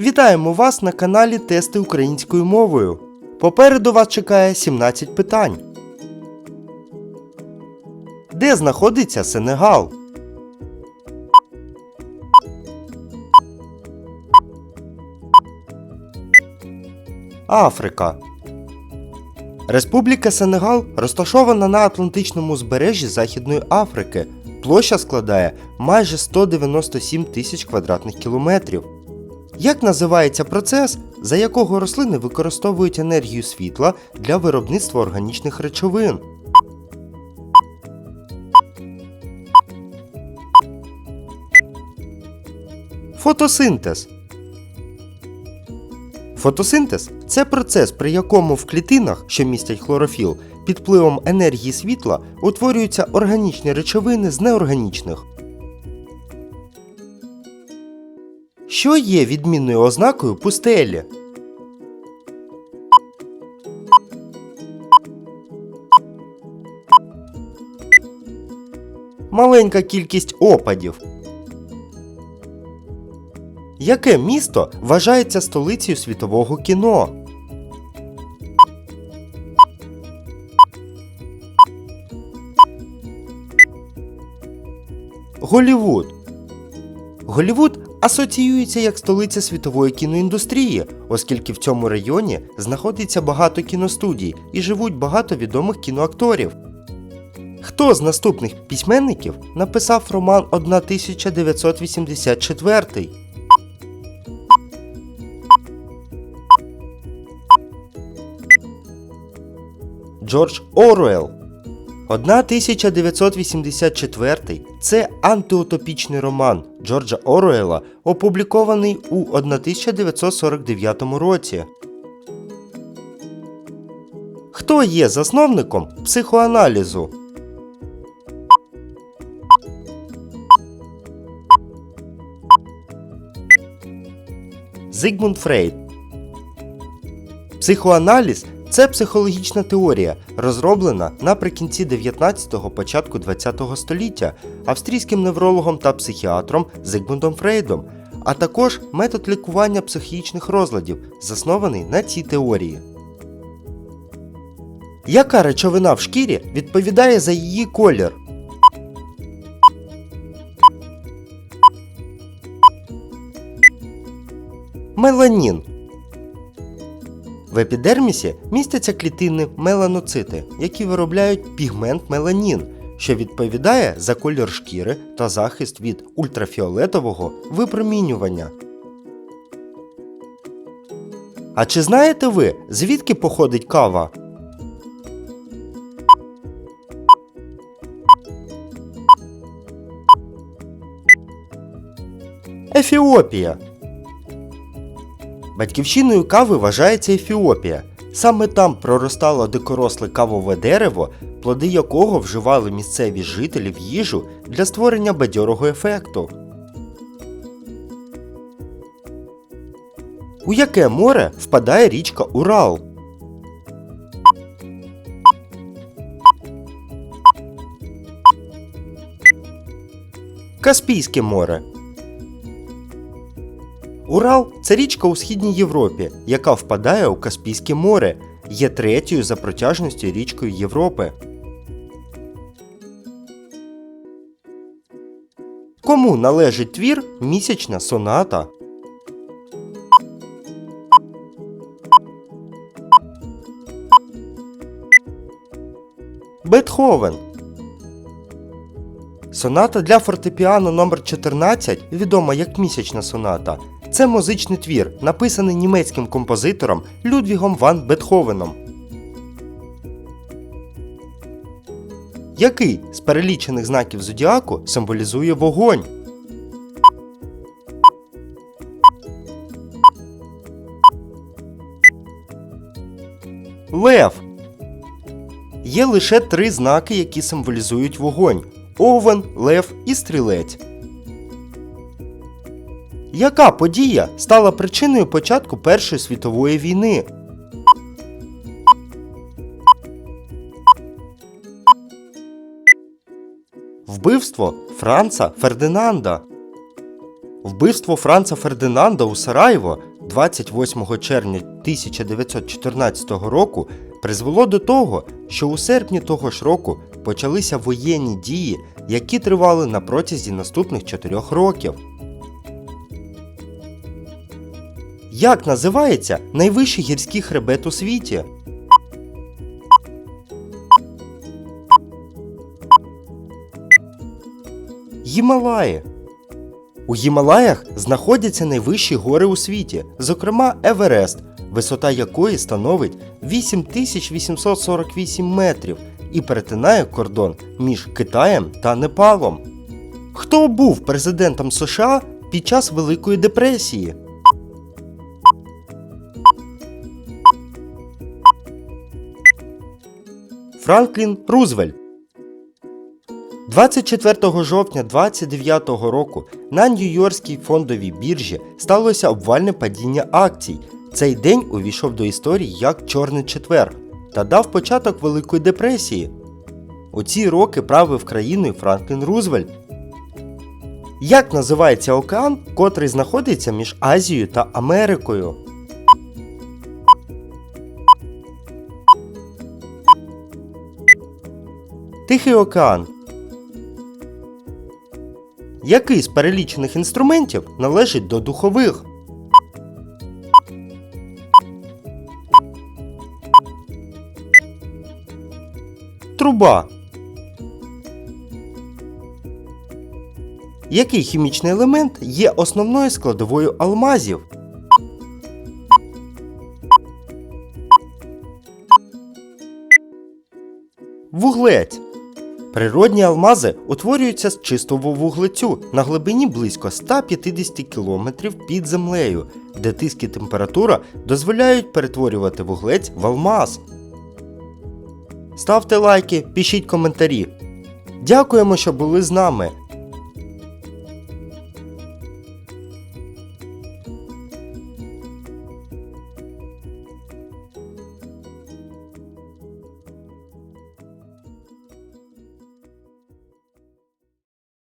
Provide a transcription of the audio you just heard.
Вітаємо вас на каналі Тести українською мовою. Попереду вас чекає 17 питань. Де знаходиться Сенегал? Африка. Республіка Сенегал розташована на Атлантичному узбережжі Західної Африки. Площа складає майже 197 тисяч квадратних кілометрів. Як називається процес, за якого рослини використовують енергію світла для виробництва органічних речовин? Фотосинтез. Фотосинтез це процес, при якому в клітинах, що містять хлорофіл, під впливом енергії світла утворюються органічні речовини з неорганічних. Що є відмінною ознакою пустелі? Маленька кількість опадів. Яке місто вважається столицею світового кіно? Голівуд. Голівуд асоціюється як столиця світової кіноіндустрії, оскільки в цьому районі знаходиться багато кіностудій і живуть багато відомих кіноакторів. Хто з наступних письменників написав роман 1984? Джордж Оруелл 1984 це антиутопічний роман Джорджа Оруелла, опублікований у 1949 році. Хто є засновником психоаналізу? Зигмунд Фрейд Психоаналіз це психологічна теорія, розроблена наприкінці 19-го, початку 20-го століття австрійським неврологом та психіатром Зигмундом Фрейдом, а також метод лікування психічних розладів, заснований на цій теорії. Яка речовина в шкірі відповідає за її колір? Меланін в епідермісі містяться клітини меланоцити, які виробляють пігмент меланін, що відповідає за колір шкіри та захист від ультрафіолетового випромінювання. А чи знаєте ви, звідки походить кава? Ефіопія Батьківщиною кави вважається Ефіопія. Саме там проростало дикоросле кавове дерево, плоди якого вживали місцеві жителі в їжу для створення бадьорого ефекту. У яке море впадає річка Урал? Каспійське море. Урал це річка у східній Європі, яка впадає у Каспійське море, є третьою за протяжністю річкою Європи. Кому належить твір Місячна соната? Бетховен Соната для фортепіано номер 14 відома як місячна соната. Це музичний твір, написаний німецьким композитором Людвігом ван Бетховеном. Який з перелічених знаків зодіаку символізує вогонь? Лев. Є лише три знаки, які символізують вогонь: овен, лев і стрілець. Яка подія стала причиною початку Першої світової війни? Вбивство Франца Фердинанда. Вбивство Франца Фердинанда у Сараєво 28 червня 1914 року призвело до того, що у серпні того ж року почалися воєнні дії, які тривали на протязі наступних 4 років. Як називається найвищий гірський хребет у світі? Гімалаї. У Гімалаях знаходяться найвищі гори у світі, зокрема Еверест, висота якої становить 8848 метрів і перетинає кордон між Китаєм та Непалом. Хто був президентом США під час Великої депресії? Франклін Рузвельт 24 жовтня 29 року на Нью-Йоркській фондовій біржі сталося обвальне падіння акцій. Цей день увійшов до історії як Чорний четвер та дав початок Великої депресії. У ці роки правив країною Франклін Рузвельт. Як називається океан, котрий знаходиться між Азією та Америкою? Тихий океан. Який з перелічених інструментів належить до духових? Труба. Який хімічний елемент є основною складовою алмазів? Вуглець. Природні алмази утворюються з чистого вуглецю на глибині близько 150 км під землею, де тиск і температура дозволяють перетворювати вуглець в алмаз. Ставте лайки, пишіть коментарі. Дякуємо, що були з нами.